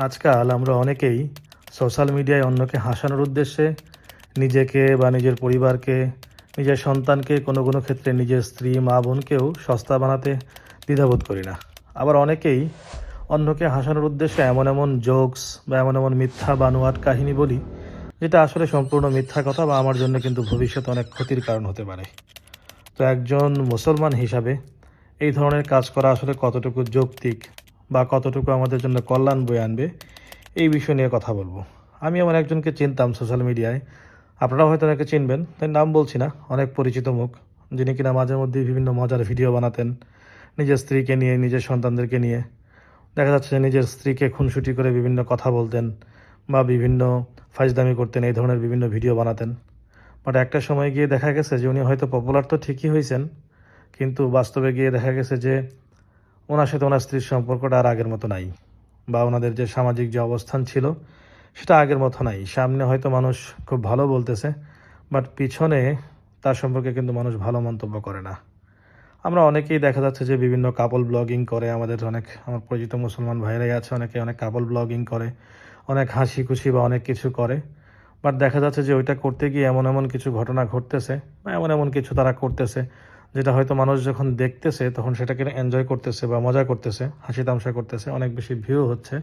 আজকাল আমরা অনেকেই সোশ্যাল মিডিয়ায় অন্যকে হাসানোর উদ্দেশ্যে নিজেকে বা নিজের পরিবারকে, নিজের সন্তানকে কোনো কোনো ক্ষেত্রে নিজের স্ত্রী, মা, বোনকেও সস্তা বানাতে দ্বিধাবোধ করি না। আবার অনেকেই অন্যকে হাসানোর উদ্দেশ্যে এমন এমন জোকস বা এমন এমন মিথ্যা বানোয়াট কাহিনী বলি, যেটা আসলে সম্পূর্ণ মিথ্যা কথা বা আমার জন্য কিন্তু ভবিষ্যতে অনেক ক্ষতির কারণ হতে পারে। তো একজন মুসলমান হিসাবে এই ধরনের কাজ করা আসলে কতটুকু যৌক্তিক বা কতটুকু আমাদের জন্য কল্যাণ বয়ে আনবে, এই বিষয় নিয়ে কথা বলব। আমি আমার একজনকে চিনতাম সোশ্যাল মিডিয়ায় আপনারাও হয়তো অনেকে চিনবেন, তাই নাম বলছি না, অনেক পরিচিত মুখ, যিনি কিনা মাঝে মধ্যে বিভিন্ন মজার ভিডিও বানাতেন, নিজের স্ত্রীকে নিয়ে, নিজের সন্তানদেরকে নিয়ে। দেখা যাচ্ছে যে নিজের স্ত্রীকে খুনসুটি করে বিভিন্ন কথা বলতেন বা বিভিন্ন ফাইজদামি করতেন, এই ধরনের বিভিন্ন ভিডিও বানাতেন। বাট একটা সময় গিয়ে দেখা গেছে যে উনি হয়তো পপুলার তো ঠিকই হয়েছেন, কিন্তু বাস্তবে গিয়ে দেখা গেছে যে ওনার সাথে ওনার স্ত্রীর সম্পর্কটা আর আগের মতো নাই। বা ওনাদের যে সামাজিক যে অবস্থান ছিল, সেটা আগের মতো নাই। সামনে হয়তো মানুষ খুব ভালো বলতেছে, বাট পিছনে তার সম্পর্কে কিন্তু মানুষ ভালো মন্তব্য করে না। আমরা অনেকেই দেখা যাচ্ছে যে বিভিন্ন কাপল ব্লগিং করে, আমাদের অনেক, আমার পরিচিত মুসলমান ভাইরাই আছে, অনেকে অনেক কাপল ব্লগিং করে, অনেক হাসি খুশি বা অনেক কিছু করে। বাট দেখা যাচ্ছে যে ওইটা করতে গিয়ে এমন এমন কিছু ঘটনা ঘটতেছে, বা এমন এমন কিছু তারা করতেছে যেটা হয়তো মানুষ যখন দেখতেছে, তখন সেটাকে এনজয় করতেছে বা মজা করতেছে, হাসি তামসা করতেছে, অনেক বেশি ভিউ হচ্ছে।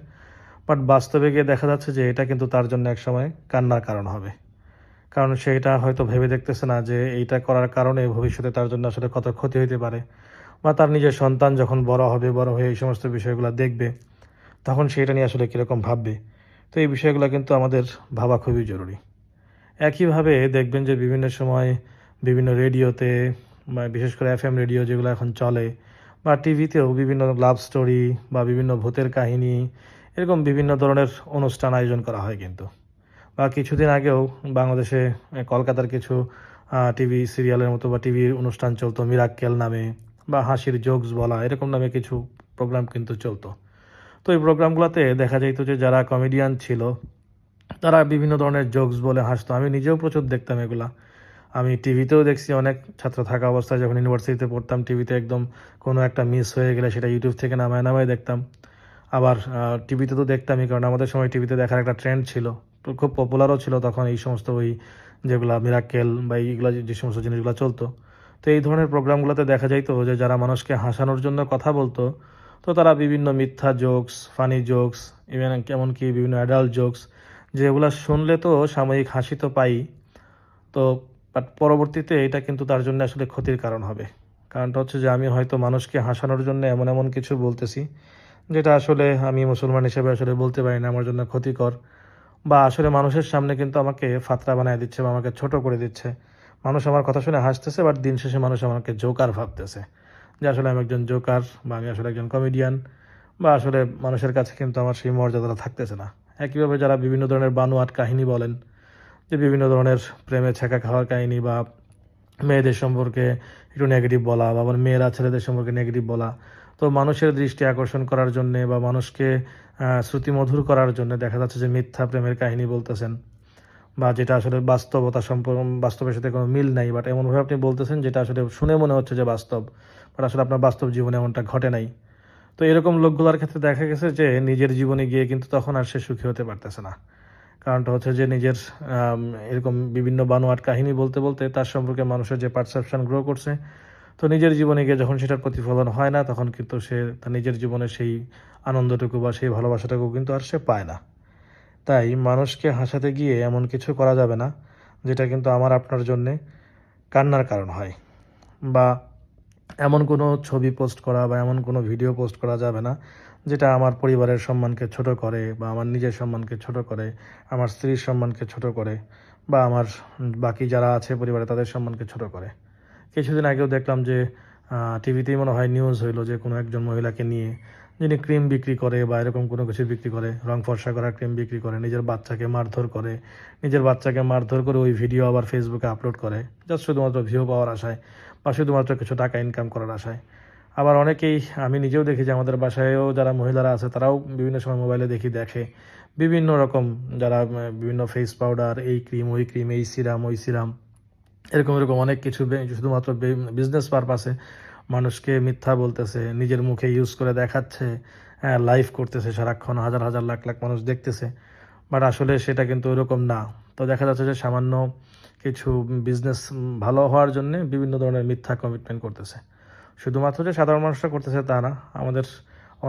বাট বাস্তবে গিয়ে দেখা যাচ্ছে যে এটা কিন্তু তার জন্য একসময় কান্নার কারণ হবে। কারণ সে এটা হয়তো ভেবে দেখতেছে না যে এইটা করার কারণে ভবিষ্যতে তার জন্য আসলে কত ক্ষতি হতে পারে। বা তার নিজের সন্তান যখন বড় হবে, বড় হয়ে এই সমস্ত বিষয়গুলো দেখবে, তখন সেটা নিয়ে আসলে কীরকম ভাববে? তো এই বিষয়গুলো কিন্তু আমাদের ভাবা খুবই জরুরি। একইভাবে দেখবেন যে বিভিন্ন সময় বিভিন্ন রেডিওতে বিশেষ করে এফ এম রেডিও যেগুলো এখন চলে বা টিভিতেও বিভিন্ন লাভ স্টোরি বা বিভিন্ন ভূতের কাহিনী, এরকম বিভিন্ন ধরনের অনুষ্ঠান আয়োজন করা হয় কিন্তু। বা কিছুদিন আগেও বাংলাদেশে কলকাতার কিছু টিভি সিরিয়ালের মতো বা টিভির অনুষ্ঠান চলতো মিরাক্কেল নামে বা হাসির জোকস বলা, এরকম নামে কিছু প্রোগ্রাম কিন্তু চলতো। তো এই প্রোগ্রামগুলোতে দেখা যাইতো যে যারা কমেডিয়ান ছিল, তারা বিভিন্ন ধরনের জোকস বলে হাসতো। আমি নিজেও প্রচুর দেখতাম এগুলা। আমি টিভিতেও দেখছি অনেক ছাত্র থাকা অবস্থায় যখন ইউনিভার্সিটিতে পড়তাম, টিভিতে একদম কোনো একটা মিস হয়ে গেলে সেটা ইউটিউব থেকে নামায় নামায় দেখতাম। আবার টিভিতে তো দেখতামই, কারণ আমাদের সময় টিভিতে দেখার একটা ট্রেন্ড ছিল। খুব পপুলারও ছিল তখন এই সমস্ত ওই যেগুলা মিরাক্কেল বা এইগুলো যে- যে সমস্ত জিনিসগুলো চলতো। তো এই ধরনের প্রোগ্রামগুলোতে দেখা যাইতো যে, যারা মানুষকে হাসানোর জন্য কথা বলতো, তো তারা বিভিন্ন মিথ্যা জোকস ফানি জোকস ইভেন এমনকি বিভিন্ন অ্যাডাল্ট জোকস যেগুলো শুনলে তো সাময়িক হাসি তো পাই। তো বাট পরবর্তীতে এটা কিন্তু তার জন্য আসলে ক্ষতির কারণ হবে। কারণটা হচ্ছে যে আমি হয়তো মানুষকে হাসানোর জন্য এমন এমন কিছু বলতেছি, যেটা আসলে আমি মুসলমান হিসেবে আসলে বলতে পারি না, আমার জন্য ক্ষতিকর। বা আসলে মানুষের সামনে কিন্তু আমাকে ফাতরা বানায় দিচ্ছে বা আমাকে ছোট করে দিচ্ছে। মানুষ আমার কথা শুনে হাসতেছে বাট দিন শেষে মানুষ আমাকে জোকার ভাবতেছে। যে আসলে আমি একজন জোকার বা আমি আসলে একজন কমেডিয়ান বা আসলে মানুষের কাছে কিন্তু আমার সেই মর্যাদাটা থাকতেছে না। একইভাবে যারা বিভিন্ন ধরনের বানোয়াট কাহিনী বলেন যে বিভিন্ন ধরনের প্রেমে ছেঁকা খাওয়ার কাহিনী বা মেয়েদের সম্পর্কে একটু নেগেটিভ বলা বা আবার মেয়েরা ছেলেদের সম্পর্কে নেগেটিভ বলা, তো মানুষের দৃষ্টি আকর্ষণ করার জন্যে বা মানুষকে শ্রুতিমধুর করার জন্য দেখা যাচ্ছে যে মিথ্যা প্রেমের কাহিনী বলতেছেন বা যেটা আসলে বাস্তবতা সম্পর্ক, বাস্তবের সাথে কোনো মিল নাই বাট এমনভাবে আপনি বলতেছেন যেটা আসলে শুনে মনে হচ্ছে যে বাস্তব বাট আসলে আপনার বাস্তব জীবনে এমনটা ঘটে নাই। তো এরকম লোকগুলোর ক্ষেত্রে দেখা গেছে যে নিজের জীবনে গিয়ে কিন্তু তখন আর সে সুখী হতে পারতেছে না। কারণটা হচ্ছে যে নিজের এরকম বিভিন্ন বানোয়াট কাহিনী বলতে বলতে তার সম্পর্কে মানুষের যে পারসেপশন গ্রো করছে, তো নিজের জীবনে গিয়ে যখন সেটার প্রতিফলন হয় না, তখন কিন্তু সে তার নিজের জীবনে সেই আনন্দটুকু বা সেই ভালোবাসাটুকু কিন্তু আর সে পায় না। তাই মানুষকে হাসাতে গিয়ে এমন কিছু করা যাবে না, যেটা কিন্তু আমার, আপনার জন্যে কান্নার কারণ হয়। বা এমন কোনো ছবি পোস্ট করা বা এমন কোনো ভিডিও পোস্ট করা যাবে না যেটা আমার পরিবারের সম্মানকে ছোট করে বা আমার নিজের সম্মানকে ছোট করে, আমার স্ত্রীর সম্মানকে ছোট করে বা আমার বাকি যারা আছে পরিবারে তাদের সম্মানকে ছোট করে। কিছুদিন আগেও দেখলাম যে টিভিতেই মনে হয় নিউজ হইল যে কোনো একজন মহিলাকে নিয়ে যিনি ক্রিম বিক্রি করে বা এরকম কোনো কিছু বিক্রি করে, রং ফর্সা করা ক্রিম বিক্রি করে, নিজের বাচ্চাকে মারধর করে, নিজের বাচ্চাকে মারধর করে ওই ভিডিও আবার ফেসবুকে আপলোড করে জাস্ট শুধুমাত্র ভিউ পাওয়ার আশায় বা শুধুমাত্র কিছু টাকা ইনকাম করার আশায়। আবার অনেকেই, আমি নিজেও দেখি যে আমাদের বাসায়ও যারা মহিলারা আছে, তারাও বিভিন্ন সময় মোবাইলে দেখি, দেখে। বিভিন্ন রকম যারা বিভিন্ন ফেস পাউডার এই ক্রিম ওই ক্রিম এই সিরাম ওই সিরাম এরকম এরকম অনেক কিছু শুধুমাত্র বিজনেস পারপাসে মানুষকে মিথ্যা বলতেছে, নিজের মুখে ইউজ করে দেখাচ্ছে হ্যাঁ লাইভ করতেছে সারাক্ষণ, হাজার হাজার, লাখ লাখ মানুষ দেখতেছে। বাট আসলে সেটা কিন্তু ওরকম না। তো দেখা যাচ্ছে যে সামান্য কিছু বিজনেস ভালো হওয়ার জন্য বিভিন্ন ধরনের মিথ্যা কমিটমেন্ট করতেছে। শুধুমাত্র যে সাধারণ মানুষরা করতেছে তা না, আমাদের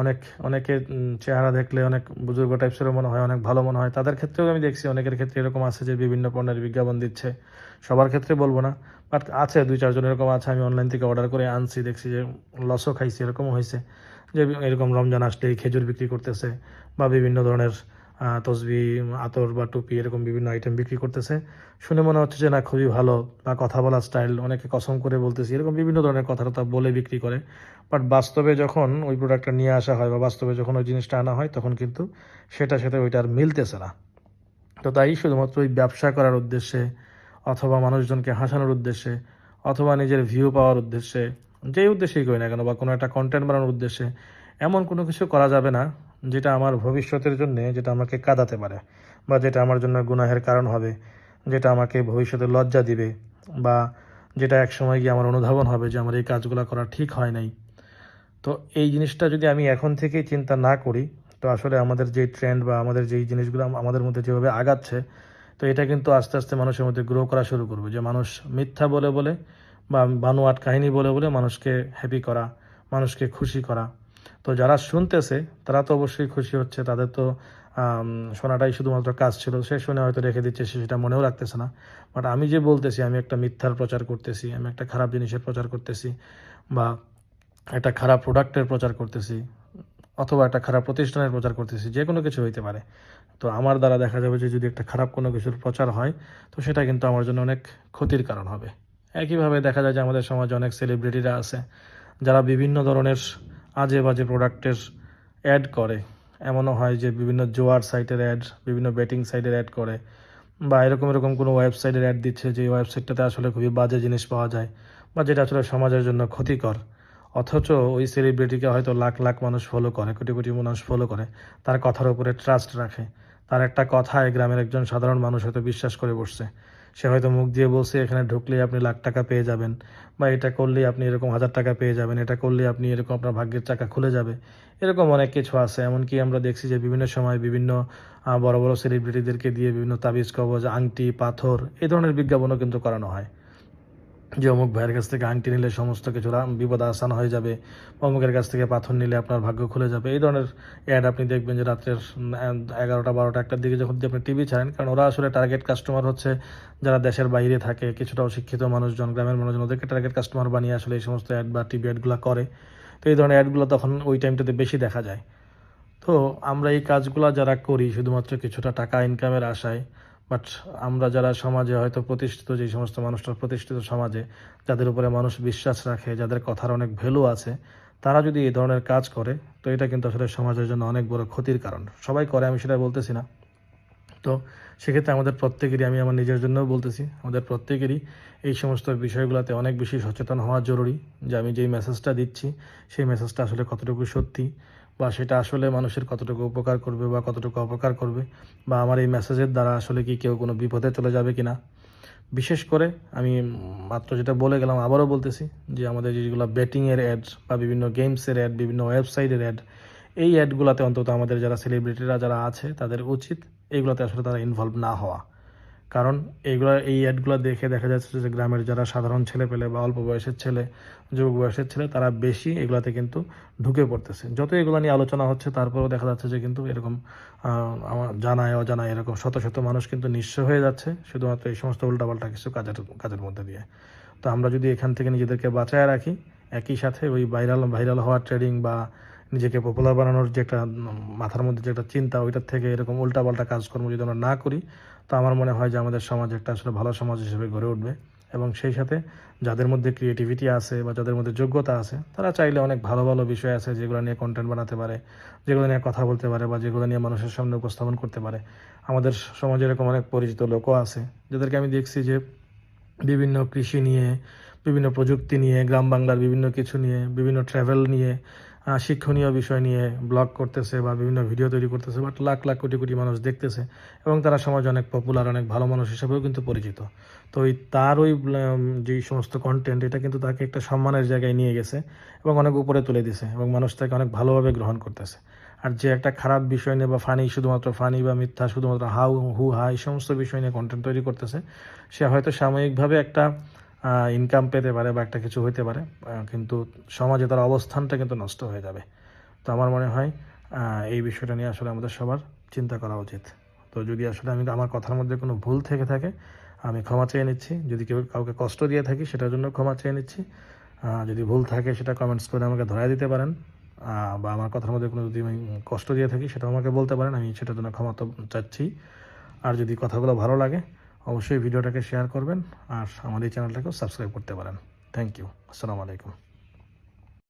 অনেক অনেকের চেহারা দেখলে অনেক বুজুর্গ টাইপসেরও মনে হয়, অনেক ভালো মনে হয়। তাদের ক্ষেত্রেও আমি দেখছি, অনেকের ক্ষেত্রে এরকম আছে যে বিভিন্ন পণ্যের বিজ্ঞাপন দিচ্ছে। সবার ক্ষেত্রে বলব না বাট আছে দুই চারজন এরকম আছে, আমি অনলাইন থেকে অর্ডার করে আনছি, দেখছি যে লসও খাইছি, এরকমও হয়েছে যে এরকম রমজান আসলেই খেজুর বিক্রি করতেছে বা বিভিন্ন ধরনের তসবি, আতর বা টুপি এরকম বিভিন্ন আইটেম বিক্রি করতেছে। শুনে মনে হচ্ছে যে, না, খুবই ভালো। বা কথা বলার স্টাইল অনেকে কসম করে বলতেছি। এরকম বিভিন্ন ধরনের কথাটা বলে বিক্রি করে। বাট বাস্তবে যখন ওই প্রোডাক্টটা নিয়ে আসা হয় বা বাস্তবে যখন ওই জিনিসটা আনা হয়, তখন কিন্তু সেটা সাথে ওইটা আর মিলতেছে না। তো তাই শুধুমাত্র ওই ব্যবসা করার উদ্দেশ্যে অথবা মানুষজনকে হাসানোর উদ্দেশ্যে অথবা নিজের ভিউ পাওয়ার উদ্দেশ্যে, যেই উদ্দেশ্যেই করি না কেন বা কোনো একটা কন্টেন্ট বানানোর উদ্দেশ্যে, এমন কোনো কিছু করা যাবে না যেটা আমার ভবিষ্যতের জন্য, যেটা আমাকে কাঁদাতে পারে, বা যেটা আমার জন্য গুনাহের কারণ হবে, যেটা আমাকে ভবিষ্যতে লজ্জা দিবে, বা যেটা এক সময় গিয়ে আমার অনুধাবন হবে যে আমার এই কাজগুলো করা ঠিক হয় নাই। তো এই জিনিসটা যদি আমি এখন থেকেই চিন্তা না করি, তো আসলে আমাদের যে ট্রেন্ড বা আমাদের যেই জিনিসগুলো আমাদের মধ্যে যেভাবে আগাচ্ছে, তো এটা কিন্তু আস্তে আস্তে মানুষের মধ্যে গ্রো করা শুরু করবে। যে মানুষ মিথ্যা বলে বলে, বা বানোয়াট কাহিনী বলে বলে মানুষকে হ্যাপি করা, মানুষকে খুশি করা তো যারা শুনতেছে, তারা তো অবশ্যই খুশি হচ্ছে। তাদের তো শোনাটাই শুধুমাত্র কাজ ছিল। সে শুনে হয়তো রেখে দিচ্ছে, সে সেটা মনেও রাখতেছে না। বাট আমি যে বলতেছি, আমি একটা মিথ্যার প্রচার করতেছি, আমি একটা খারাপ জিনিসের প্রচার করতেছি, বা একটা খারাপ প্রোডাক্টের প্রচার করতেছি, অথবা একটা খারাপ প্রতিষ্ঠানের প্রচার করতেছি, যে কোনো কিছু হইতে পারে। তো আমার দ্বারা দেখা যাবে যে যদি একটা খারাপ কোনো কিছুর প্রচার হয়, তো সেটা কিন্তু আমার জন্য অনেক ক্ষতির কারণ হবে। একইভাবে দেখা যায় যে আমাদের সমাজে অনেক সেলিব্রিটিরা আছে, যারা বিভিন্ন ধরনের আজে বাজে প্রোডাক্টের অ্যাড করে। এমনও হয় যে বিভিন্ন জোয়ার সাইটের অ্যাড বিভিন্ন বেটিং সাইটের অ্যাড করে বা এরকম এরকম কোনো ওয়েবসাইটের অ্যাড দিচ্ছে যে ওয়েবসাইটটাতে আসলে খুবই বাজে জিনিস পাওয়া যায় বা যেটা আসলে সমাজের জন্য ক্ষতিকর। অথচ ওই সেলিব্রিটিকে হয়তো লাখ লাখ মানুষ ফলো করে, কোটি কোটি মানুষ ফলো করে, তার কথার উপরে ট্রাস্ট রাখে। তার একটা কথায় গ্রামের একজন সাধারণ মানুষ হয়তো বিশ্বাস করে বসছে। সে হয়তো মুখ দিয়ে বলছে, এখানে ঢুকলেই আপনি লাখ টাকা পেয়ে যাবেন। বা, এটা করলেই আপনি এরকম হাজার টাকা পেয়ে যাবেন। এটা করলেই আপনি এরকম আপনার ভাগ্যের চাকা খুলে যাবে। এরকম অনেক কিছু আছে। এমনকি আমরা দেখছি যে বিভিন্ন সময় বিভিন্ন বড় বড় সেলিব্রিটিদেরকে দিয়ে বিভিন্ন তাবিজ, কবজ, আংটি, পাথর এই ধরনের বিজ্ঞাপনও কিন্তু করানো হয়। যে অমুক ভাইয়ের কাছ থেকে আংটি নিলে সমস্ত কিছু বিপদ আসান হয়ে যাবে, অমুকের কাছ থেকে পাথর নিলে আপনার ভাগ্য খুলে যাবে। এই ধরনের অ্যাড আপনি দেখবেন যে রাত্রের এগারোটা, বারোটা, একটার দিকে যখন আপনি টিভি ছাড়েন, কারণ ওরা আসলে টার্গেট কাস্টমার হচ্ছে যারা দেশের বাইরে থাকে, কিছুটা অশিক্ষিত মানুষজন, গ্রামের মানুষজন, ওদেরকে টার্গেট কাস্টমার বানিয়ে আসলে এই সমস্ত অ্যাড বা টিভি অ্যাডগুলো করে। তো এই ধরনের অ্যাডগুলো তখন ওই টাইমটাতে বেশি দেখা যায়। তো আমরা এই কাজগুলো যারা করি, শুধুমাত্র কিছুটা টাকা ইনকামের আশায় বাট আমরা যারা সমাজে হয়তো প্রতিষ্ঠিত যে সমস্ত মানুষরা প্রতিষ্ঠিত সমাজে, যাদের উপরে মানুষ বিশ্বাস রাখে, যাদের কথার অনেক ভ্যালু আছে, তারা যদি এই ধরনের কাজ করে, তো এটা কিন্তু আসলে সমাজের জন্য অনেক বড় ক্ষতির কারণ। সবাই করে, আমি সেটা বলতেছি না। তো সেক্ষেত্রে আমাদের প্রত্যেকেরই, আমি আমার নিজের জন্যও বলতেছি, আমাদের প্রত্যেকেরই এই সমস্ত বিষয়গুলোতে অনেক বেশি সচেতন হওয়া জরুরি। যে আমি যেই মেসেজটা দিচ্ছি, সেই মেসেজটা আসলে কতটুকু সত্যি বা সেটা আসলে মানুষের কতটুকু উপকার করবে বা কতটুকু অপকার করবে বা আমার এই মেসেজের দ্বারা আসলে কি কেউ কোনো বিপদে চলে যাবে কি না বিশেষ করে আমি মাত্র যেটা বলে গেলাম, আবারও বলতেছি যে আমাদের যেগুলো ব্যাটিংয়ের অ্যাড বা বিভিন্ন গেমসের অ্যাড বিভিন্ন ওয়েবসাইটের অ্যাড এই অ্যাডগুলোতে অন্তত আমাদের যারা সেলিব্রিটিরা যারা আছে, তাদের উচিত এইগুলোতে আসলে তারা ইনভলভ না হওয়া। কারণ এইগুলো, এই অ্যাডগুলো দেখে দেখা যাচ্ছে যে গ্রামের যারা সাধারণ ছেলে পেলে বা অল্প বয়সের ছেলে, যুবক বয়সের ছেলে, তারা বেশি এগুলাতে কিন্তু ঢুকে পড়তেছে। যত এগুলো নিয়ে আলোচনা হচ্ছে, তারপরেও দেখা যাচ্ছে যে কিন্তু এরকম আমার জানায়, অজানায় এরকম শত শত মানুষ কিন্তু নিঃস্ব হয়ে যাচ্ছে, শুধুমাত্র এই সমস্ত উল্টাপাল্টা কিছু কাজের কাজের মধ্যে দিয়ে। তো আমরা যদি এখান থেকে নিজেদেরকে বাঁচায় রাখি, একই সাথে ওই ভাইরাল ভাইরাল হওয়ার ট্রেডিং বা নিজেকে পপুলার বানানোর যে একটা মাথার মধ্যে যে একটা চিন্তা, ওইটার থেকে এরকম উল্টাপাল্টা কাজকর্ম যদি আমরা না করি তো আমার মনে হয় যে আমাদের সমাজ একটা আসলে ভালো সমাজ হিসেবে গড়ে উঠবে। এবং সেই সাথে যাদের মধ্যে ক্রিয়েটিভিটি আছে বা যাদের মধ্যে যোগ্যতা আছে, তারা চাইলে অনেক ভালো ভালো বিষয় আছে যেগুলো নিয়ে কন্টেন্ট বানাতে পারে, যেগুলো নিয়ে কথা বলতে পারে বা যেগুলো নিয়ে মানুষের সামনে উপস্থাপন করতে পারে। আমাদের সমাজে এরকম অনেক পরিচিত লোকও আছে যাদেরকে আমি দেখছি যে বিভিন্ন কৃষি নিয়ে, বিভিন্ন প্রযুক্তি নিয়ে, গ্রাম বাংলার বিভিন্ন কিছু নিয়ে, বিভিন্ন ট্রাভেল নিয়ে শিক্ষণীয় বিষয় নিয়ে ব্লগ করতেছে বা বিভিন্ন ভিডিও তৈরি করতেছে বাট লাখ লাখ কোটি কোটি মানুষ দেখতেছে এবং তারা সমাজে অনেক পপুলার অনেক ভালো মানুষ হিসেবেও কিন্তু পরিচিত। তো ওই তার ওই যেই সমস্ত কন্টেন্ট এটা কিন্তু তাকে একটা সম্মানের জায়গায় নিয়ে গেছে এবং অনেক উপরে তুলে দিছে এবং মানুষ তাকে অনেক ভালোভাবে গ্রহণ করতেছে। আর যে একটা খারাপ বিষয় নিয়ে বা ফানি শুধুমাত্র ফানি বা মিথ্যা, শুধুমাত্র হাউ হু হা এই সমস্ত বিষয় নিয়ে কন্টেন্ট তৈরি করতেছে, সে হয়তো সাময়িকভাবে একটা ইনকাম পেতে পারে বা একটা কিছু হইতে পারে কিন্তু সমাজে তার অবস্থানটা কিন্তু নষ্ট হয়ে যাবে। তো আমার মনে হয় এই বিষয়টা নিয়ে আসলে আমাদের সবার চিন্তা করা উচিত। তো যদি আসলে আমি আমার কথার মধ্যে কোনো ভুল থেকে থাকে, আমি ক্ষমা চেয়ে নিচ্ছি। যদি কেউ কাউকে কষ্ট দিয়ে থাকি, সেটার জন্য ক্ষমা চেয়ে নিচ্ছি। যদি ভুল থাকে, সেটা কমেন্টস করে আমাকে ধরাই দিতে পারেন। বা আমার কথার মধ্যে কোনো যদি আমি কষ্ট দিয়ে থাকি, সেটাও আমাকে বলতে পারেন। আমি সেটার জন্য ক্ষমা তো চাচ্ছি। আর যদি কথাগুলো ভালো লাগে অবশ্যই ভিডিওটাকে শেয়ার করবেন আর আমাদের চ্যানেলটাকেও সাবস্ক্রাইব করতে পারেন। থ্যাংক ইউ আসসালামু আলাইকুম।